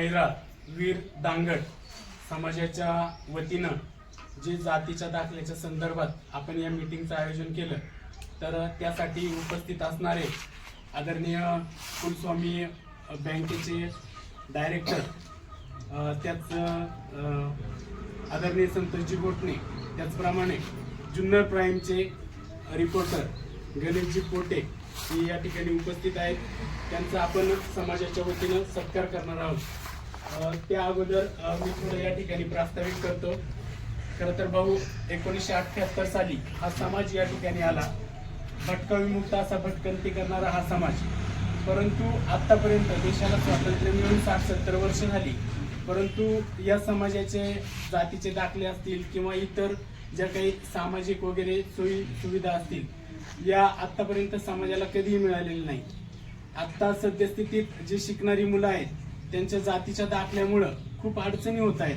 मैरा वीर दांगड समाजाच्या वतीनं जे जातीच्या दाखल्याच्या संदर्भात आपण या मीटिंगचं आयोजन केलं तर त्यासाठी उपस्थित असणारे आदरणीय कुलस्वामी बँकेचे डायरेक्टर त्याच आदरणीय संतोषजी गोटणे त्याचप्रमाणे जुन्नर प्राईमचे रिपोर्टर गणेशजी पोटे हे या ठिकाणी उपस्थित आहेत. त्यांचा आपण समाजाच्या वतीनं सत्कार करणार आहोत. त्या अगोदर मी थोडं या ठिकाणी प्रास्ताविक करतो. खरं तर भाऊ एकोणीसशे अठ्ठ्याहत्तर साली हा समाज या ठिकाणी आला. भटका विमुक्त असा भटकंती करणारा हा समाज. परंतु आत्तापर्यंत देशाला स्वातंत्र्य मिळून साठ सत्तर वर्ष झाली. परंतु या समाजाचे जातीचे दाखले असतील किंवा इतर ज्या काही सामाजिक वगैरे सोयी सुविधा असतील या आत्तापर्यंत समाजाला कधीही मिळालेल्या नाही आत्ता सद्यस्थितीत जे शिकणारी मुलं आहेत त्यांच्या जातीच्या दाखल्यामुळं खूप अडचणी होत आहेत.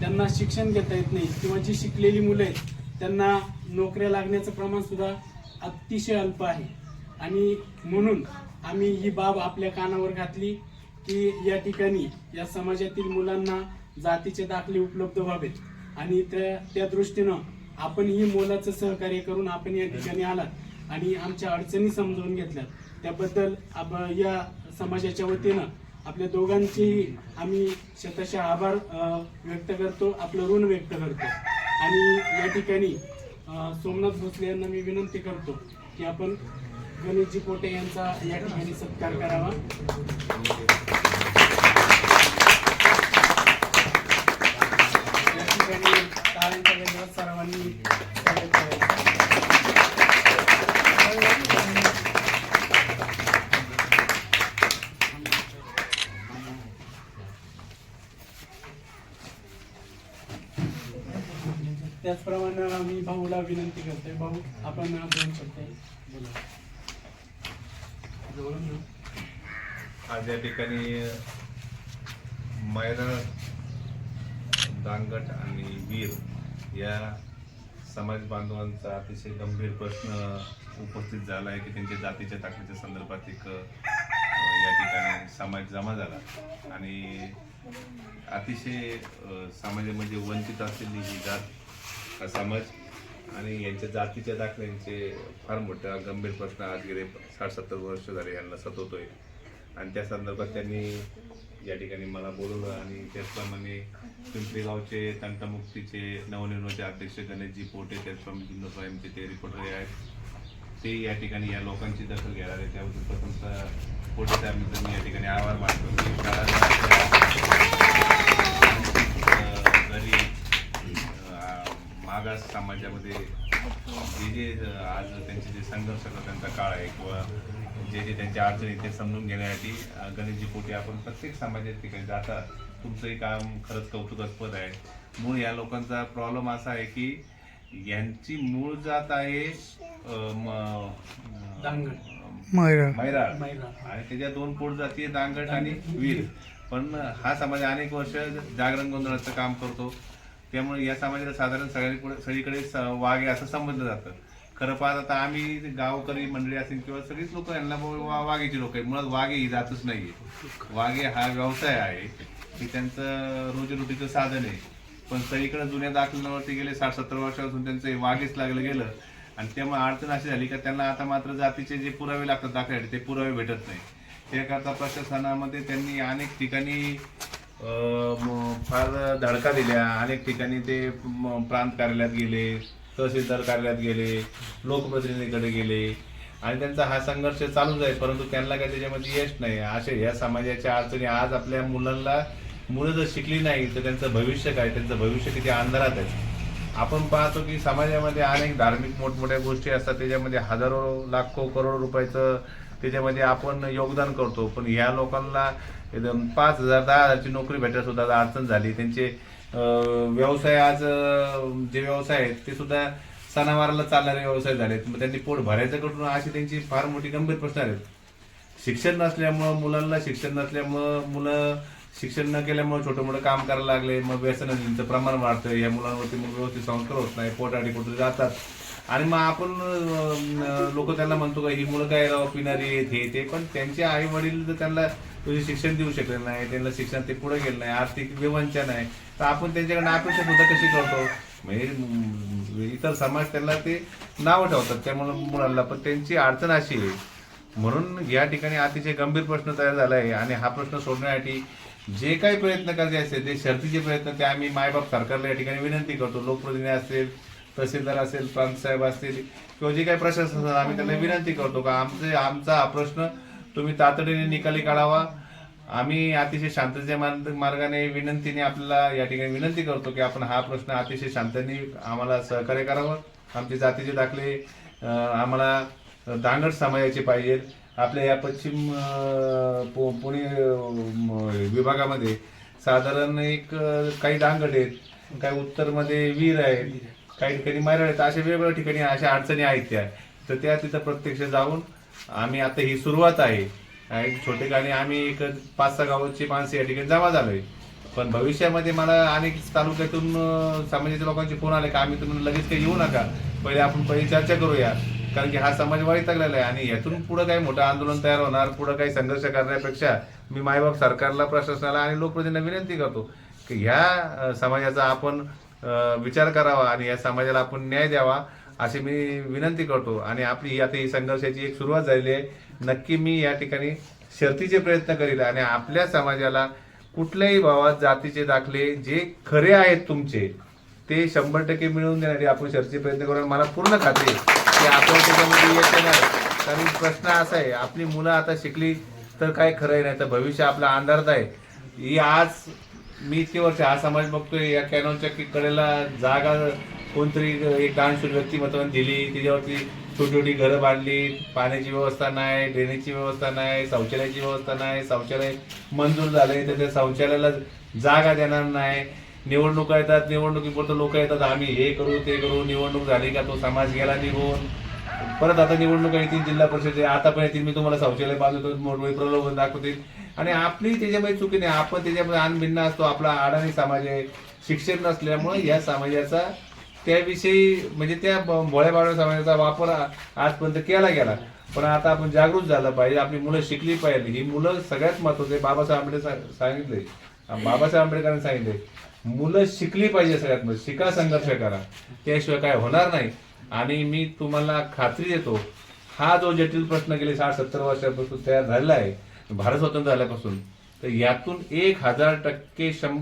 त्यांना शिक्षण घेता येत नाही किंवा जी शिकलेली मुलं आहेत त्यांना नोकऱ्या लागण्याचं प्रमाणसुद्धा अतिशय अल्प आहे. आणि म्हणून आम्ही ही बाब आपल्या कानावर घातली की या ठिकाणी या समाजातील मुलांना जातीचे दाखले उपलब्ध व्हावेत. आणि त्या त्या दृष्टीनं आपण ही मोलाचं सहकार्य करून आपण या ठिकाणी आलात आणि आमच्या अडचणी समजून घेतल्यात. त्याबद्दल या समाजाच्या वतीनं आपल्या दोघांचेही आम्ही शतशः आभार व्यक्त करतो आपलं ऋण व्यक्त करतो. आणि या ठिकाणी सोमनाथ भोसले यांना मी विनंती करतो की आपण गणेशजी पोटे यांचा या ठिकाणी सत्कार करावा. या ठिकाणी सर्वांनी स्वागत करावं. त्याचप्रमाणे आम्ही भाऊला विनंती करतोय भाऊ आपण दोन शब्द बोला आज या ठिकाणी मैदान दांगट आणि वीर या समाज बांधवांचा अतिशय गंभीर प्रश्न उपस्थित झाला आहे की त्यांच्या जातीच्या ताकदीच्या संदर्भात एक या ठिकाणी समाज जमा झाला. आणि अतिशय अ, समाजामध्ये वंचित असलेली ही जात हा समाज आणि यांच्या जातीच्या दाखल्यांचे फार मोठा गंभीर प्रश्न आज गेले साठ सत्तर वर्ष झाले यांना सतवतोय. आणि त्या संदर्भात त्यांनी या ठिकाणी मला बोलवलं आणि त्याचप्रमाणे पिंपरी गावचे तंटमुक्तीचे नवनिर्माचे अध्यक्ष गणेशजी पोटे त्याचप्रमाणे जुन्नर प्राईमचे ते रिपोर्टर आहेत. ते या ठिकाणी या लोकांची दखल घेणार आहे त्याबद्दल प्रथमतः पोटे साहेबांचं मी या ठिकाणी आभार मानतो. मागास समाजामध्ये जे जे आज त्यांचे जे संघर्ष त्यांचा काळ आहे किंवा जे जे त्यांच्या अडचणी ते समजून घेण्यासाठी गणेशजी पोटे आपण प्रत्येक समाजात ठिकाणी जाता तुमचंही काम खरंच कौतुकास्पद आहे. मूळ या लोकांचा प्रॉब्लेम असा आहे की यांची मूळ जात आहे. मैराळ. आणि त्याच्या दोन पोट जाती आहे, दांगट आणि वीर. पण हा समाज अनेक वर्ष जागरण गोंधळाचं काम करतो. त्यामुळे या समाजाला साधारण सगळ्यांकडे सगळीकडे स- वाघे असं समजलं जातं. खरं पाहत आता आम्ही गावकरी मंडळी असेल किंवा सगळीच लोक यांना वा- वाघेची लोक आहेत. मुळात वाघे ही जातच नाहीये. वाघे हा व्यवसाय आहे. की त्यांचं रोजीरोटीचं साधन आहे. पण सगळीकडे जुन्या दाखल्यांवरती गेले साठ सत्तर वर्षापासून त्यांचं हे वाघेच लागलं गेलं. आणि त्यामुळे अडचण अशी झाली का त्यांना आता मात्र जातीचे जे पुरावे लागतात दाखल्यासाठी ते पुरावे भेटत नाही. त्याकरता प्रशासनामध्ये त्यांनी अनेक ठिकाणी फार धडका दिल्या. अनेक ठिकाणी ते प्रांत कार्यालयात गेले तहसीलदार कार्यालयात गेले लोकप्रतिनिधीकडे गेले. आणि त्यांचा हा संघर्ष चालूच आहे परंतु त्यांना काही त्याच्यामध्ये यश नाही. असे या समाजाच्या अडचणी आज आपल्या मुलांना मुलं जर शिकली नाही तर त्यांचं भविष्य काय? त्यांचं भविष्य किती अंधारात आहे? आपण पाहतो की समाजामध्ये अनेक धार्मिक मोठमोठ्या गोष्टी असतात. त्याच्यामध्ये हजारो लाखो करोड रुपयाचं त्याच्यामध्ये आपण योगदान करतो. पण ह्या लोकांना एकदम पाच हजार दहा हजारची नोकरी भेटायला सुद्धा आज अडचण झाली. त्यांचे व्यवसाय आज जे व्यवसाय आहेत ते सुद्धा सणावाराला चालणारे व्यवसाय झालेत. मग त्यांनी पोट भरायचं करून अशी त्यांची फार मोठी गंभीर प्रश्न आहेत. शिक्षण नसल्यामुळं मुलांना शिक्षण नसल्यामुळं मुलं शिक्षण न केल्यामुळे छोटं मोठं काम करायला लागले. मग व्यसनांचं प्रमाण वाढतं या मुलांवरती मग व्यवस्थित संस्कार होत नाही. पोटाडी कुठे जातात. आणि मग आपण लोक त्यांना म्हणतो का ही मुलं काय राव पिणारी आहेत हे ते. पण त्यांचे आई वडील जर त्यांना तुझे शिक्षण देऊ शकले नाही त्यांना शिक्षण ते पुढे गेलं नाही आर्थिक विवंचन आहे तर आपण त्यांच्याकडनं अपेक्षा सुद्धा कशी करतो? म्हणजे इतर समाज त्यांना ते नावं ठेवतात त्यामुळे मुलांना. पण त्यांची अडचण अशी आहे म्हणून या ठिकाणी अतिशय गंभीर प्रश्न तयार झाला आहे. आणि हा प्रश्न सोडण्यासाठी जे काही प्रयत्न करायचे असतील ते शर्तीचे प्रयत्न ते आम्ही मायबाप सरकारला या ठिकाणी विनंती करतो. लोकप्रतिनिधी असतील तहसीलदार असेल प्रांत साहेब असतील किंवा जे काही प्रशासन असेल, आम्ही त्यांना विनंती करतो का आमचे आमचा हा प्रश्न तुम्ही तातडीने निकाली काढावा. आम्ही अतिशय शांततेच्या मार्ग- मार्गाने विनंतीने आपल्याला या ठिकाणी विनंती करतो की आपण हा प्रश्न अतिशय शांततेने आम्हाला सहकार्य करावं. आमचे जातीचे दाखले आम्हाला दांगड समाजाचे पाहिजेत आपल्या या पश्चिम पु- पुणे विभागामध्ये साधारण एक काही दांगड आहेत काही उत्तरमध्ये वीर आहेत काही ठिकाणी मायराळ अशा वेगवेगळ्या ठिकाणी अशा अडचणी आहेत त्या. तर त्या तिथं प्रत्यक्ष जाऊन आम्ही आता ही सुरुवात आहे. एक छोटे गाणी आम्ही एक पाच सहा गावाची माणसं या ठिकाणी जमा झालोय. पण भविष्यामध्ये मला अनेक तालुक्यातून समाजाच्या लोकांचे फोन आले का आम्ही तुम्ही लगेच काही येऊ नका. पहिले आपण पहिले चर्चा करूया. कारण की हा समाज लागलेला आहे आणि यातून पुढे काही मोठं आंदोलन तयार होणार पुढे काही संघर्ष करण्यापेक्षा मी मायबाप सरकारला प्रशासनाला आणि लोकप्रतिनिधींना विनंती करतो की ह्या समाजाचा आपण विचार करावा आणि या समाजाला आपण न्याय द्यावा अशी मी विनंती करतो. आणि आपली ही आता ही संघर्षाची एक सुरुवात झालेली आहे. नक्की मी या ठिकाणी शर्तीचे प्रयत्न करील आणि आपल्या समाजाला कुठल्याही भावात जातीचे दाखले जे खरे आहेत तुमचे ते शंभर टक्के मिळवून देण्यासाठी आपण शर्तीचे प्रयत्न करू. मला पूर्ण खात्री की आपण त्याच्यामध्ये येत नाही. कारण प्रश्न असा आहे आपली मुलं आता शिकली तर काय खरं नाही तर भविष्य आपला अंधारत आहे. ही आज मी इतके वर्ष हा समाज बघतोय या कॅनॉलच्या कडेला जागा कोणतरी एक दानशूर व्यक्तिमत्वाने दिली त्याच्यावरती छोटी छोटी घरं बांधली पाण्याची व्यवस्था नाही ड्रेनेजची व्यवस्था नाही शौचालयाची व्यवस्था नाही शौचालय मंजूर झाले तर त्या शौचालयाला जागा देणार नाही. निवडणुका येतात निवडणुकीपुरतं लोक येतात आम्ही हे करू ते करू निवडणूक झाली का तो समाज गेला निघून? परत आता निवडणूक येतील जिल्हा परिषद आता पण येतील मी तुम्हाला शौचालय बांधतो मोठमोठी प्रलोभन दाखवतील. आणि आपली त्याच्यामध्ये चुकी नाही आपण त्याच्यामध्ये अनभिन्न असतो. आपला अडाणी समाज आहे शिक्षण नसल्यामुळे या समाजाचा त्याविषयी म्हणजे त्या ब- भोळ्या समाजाचा वापर आजपर्यंत केला गेला. पण आता आपण जागृत झालं पाहिजे. आपली मुलं शिकली पाहिजे. ही मुलं सगळ्यात महत्त्वाचे बाबासाहेब आंबेडकर सांगितले. बाबासाहेब आंबेडकरांनी सांगितले मुलं शिकली पाहिजे सगळ्यात शिका संघर्ष करा. त्याशिवाय काय होणार नाही. आणि मी तुम्हाला खात्री देतो हा जो जटिल प्रश्न गेले साठ सत्तर वर्षापासून तयार झालेला आहे भारत स्वतंत्र झाल्यापासून तर यातून एक हजार टक्के शं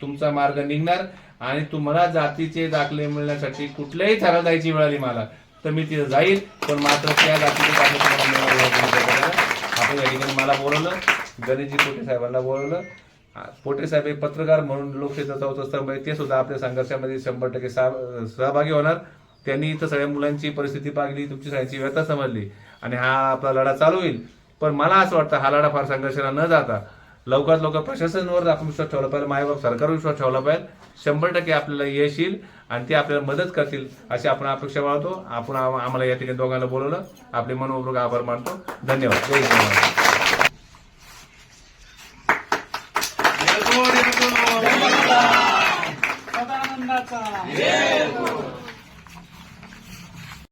तुमचा मार्ग निघणार आणि तुम्हाला जातीचे दाखले मिळण्यासाठी कुठल्याही थरात जायची वेळ आली मला तर मी तिथं जाईल पण मात्र त्या जातीचे दाखले आपण या ठिकाणी मला बोलवलं गणेशजी पोटे साहेबांना बोलवलं. पोटे साहेब हे पत्रकार म्हणून लोकशाहीचा चौथा स्तंभ आहे ते सुद्धा आपल्या संघर्षामध्ये शंभर टक्के सहभागी होणार. त्यांनी इथं सगळ्या मुलांची परिस्थिती पाहिली तुमची सगळ्यांची व्यथा समजली आणि हा आपला लढा चालू होईल. पण मला असं वाटतं हा लढा फार संघर्षाला न जाता लवकरात लवकर प्रशासनावर आपण विश्वास ठेवला पाहिजे मायबाप सरकारवर विश्वास ठेवला पाहिजे. शंभर टक्के आपल्याला यश येईल आणि ते आपल्याला मदत करतील अशी आपण अपेक्षा बाळगतो. आपण आम्हाला या ठिकाणी दोघांना बोलवलं. आपले मनोपूर्वक आभार मानतो. धन्यवाद.